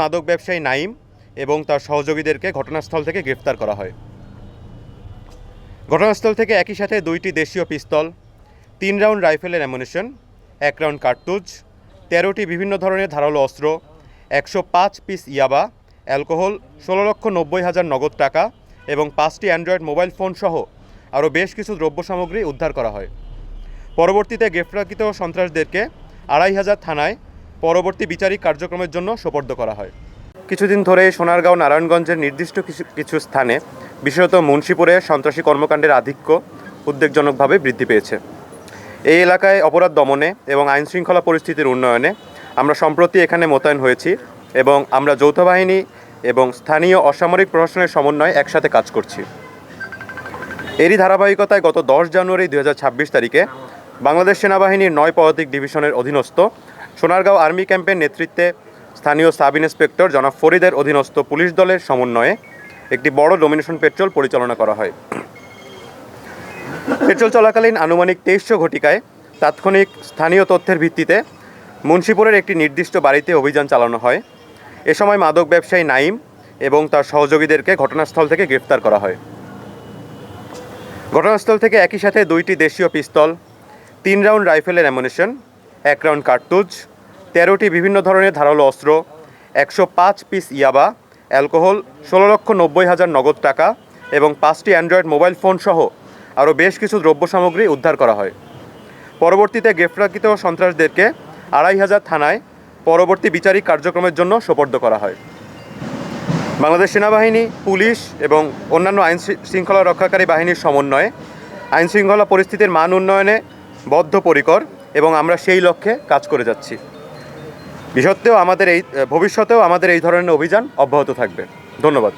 মাদক ব্যবসায়ী নাইম এবং তার সহযোগীদেরকে ঘটনাস্থল থেকে গ্রেফতার করা হয়। ঘটনাস্থল থেকে একই সাথে দুইটি দেশীয় পিস্তল, তিন রাউন্ড রাইফেলের অ্যামুনিশন, এক রাউন্ড কার্তুজ, তেরোটি বিভিন্ন ধরনের ধারালো অস্ত্র, একশো পাঁচ পিস ইয়াবা, অ্যালকোহল, ষোলো লক্ষ নব্বই হাজার নগদ টাকা এবং পাঁচটি অ্যান্ড্রয়েড মোবাইল ফোন সহ আরও বেশ কিছু দ্রব্য সামগ্রী উদ্ধার করা হয়। পরবর্তীতে গ্রেফতারকৃত সন্ত্রাসদেরকে আড়াই হাজার থানায় পরবর্তী বিচারিক কার্যক্রমের জন্য সোপর্দ করা হয়। কিছুদিন ধরে সোনারগাঁও নারায়ণগঞ্জের নির্দিষ্ট কিছু স্থানে বিশেষত মুন্সিপুরে সন্ত্রাসী কর্মকাণ্ডের আধিক্য উদ্বেগজনকভাবে বৃদ্ধি পেয়েছে। এই এলাকায় অপরাধ দমনে এবং আইন শৃঙ্খলা পরিস্থিতির উন্নয়নে আমরা সম্প্রতি এখানে মোতায়েন হয়েছি এবং আমরা যৌথ বাহিনী এবং স্থানীয় অসামরিক প্রশাসনের সমন্বয়ে একসাথে কাজ করছি। এরই ধারাবাহিকতায় গত দশ জানুয়ারি দু হাজার ছাব্বিশ তারিখে বাংলাদেশ সেনাবাহিনীর নয় পদাতিক ডিভিশনের অধীনস্থ সোনারগাঁও আর্মি ক্যাম্পের নেতৃত্বে স্থানীয় সাব ইন্সপেক্টর জনাব ফরিদের অধীনস্থ পুলিশ দলের সমন্বয়ে একটি বড় ডোমিনেশন পেট্রোল পরিচালনা করা হয়। পেট্রোল চলাকালীন আনুমানিক তেইশশো ঘটিকায় তাৎক্ষণিক স্থানীয় তথ্যের ভিত্তিতে মুন্সিপুরের একটি নির্দিষ্ট বাড়িতে অভিযান চালানো হয়। এ সময় মাদক ব্যবসায়ী নাইম এবং তার সহযোগীদেরকে ঘটনাস্থল থেকে গ্রেফতার করা হয়। ঘটনাস্থল থেকে একই সাথে দুইটি দেশীয় পিস্তল, তিন রাউন্ড রাইফেলের অ্যামুনিশন এক রাউন্ড কার্তুজ, তেরোটি বিভিন্ন ধরনের ধারালো অস্ত্র, একশো পাঁচ পিস ইয়াবা, অ্যালকোহল, ষোলো লক্ষ নব্বই হাজার নগদ টাকা এবং পাঁচটি অ্যান্ড্রয়েড মোবাইল ফোন সহ আরও বেশ কিছু দ্রব্য সামগ্রী উদ্ধার করা হয়। পরবর্তীতে গ্রেফতারকৃত সন্ত্রাসদেরকে আড়াই হাজার থানায় পরবর্তী বিচারিক কার্যক্রমের জন্য সোপর্দ করা হয়। বাংলাদেশ সেনাবাহিনী, পুলিশ এবং অন্যান্য আইন শৃঙ্খলা রক্ষাকারী বাহিনীর সমন্বয়ে আইন শৃঙ্খলা পরিস্থিতির মান উন্নয়নে বদ্ধপরিকর এবং আমরা সেই লক্ষ্যে কাজ করে যাচ্ছি। বিষত্তেও আমাদের এই, ভবিষ্যতেও আমাদের এই ধরনের অভিযান অব্যাহত থাকবে। ধন্যবাদ।